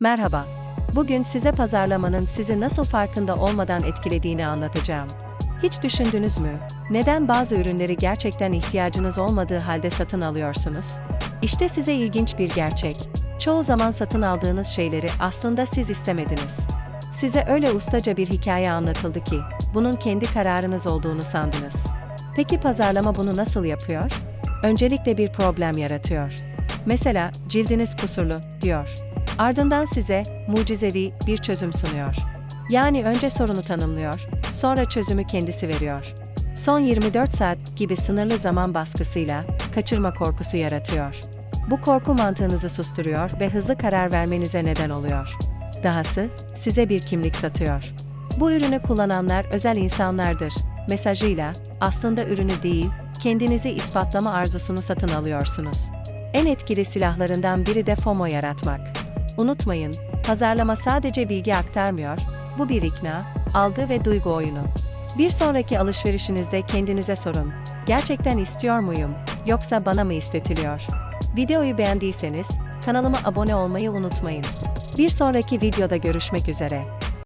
Merhaba. Bugün size pazarlamanın sizi nasıl farkında olmadan etkilediğini anlatacağım. Hiç düşündünüz mü? Neden bazı ürünleri gerçekten ihtiyacınız olmadığı halde satın alıyorsunuz? İşte size ilginç bir gerçek. Çoğu zaman satın aldığınız şeyleri aslında siz istemediniz. Size öyle ustaca bir hikaye anlatıldı ki, bunun kendi kararınız olduğunu sandınız. Peki pazarlama bunu nasıl yapıyor? Öncelikle bir problem yaratıyor. Mesela cildiniz kusurlu diyor. Ardından size mucizevi bir çözüm sunuyor. Yani önce sorunu tanımlıyor, sonra çözümü kendisi veriyor. Son 24 saat gibi sınırlı zaman baskısıyla kaçırma korkusu yaratıyor. Bu korku mantığınızı susturuyor ve hızlı karar vermenize neden oluyor. Dahası size bir kimlik satıyor. Bu ürünü kullananlar özel insanlardır mesajıyla aslında ürünü değil, kendinizi ispatlama arzusunu satın alıyorsunuz. En etkili silahlarından biri de FOMO yaratmak. Unutmayın, pazarlama sadece bilgi aktarmıyor, bu bir ikna, algı ve duygu oyunu. Bir sonraki alışverişinizde kendinize sorun. Gerçekten istiyor muyum, yoksa bana mı istetiliyor? Videoyu beğendiyseniz, kanalıma abone olmayı unutmayın. Bir sonraki videoda görüşmek üzere.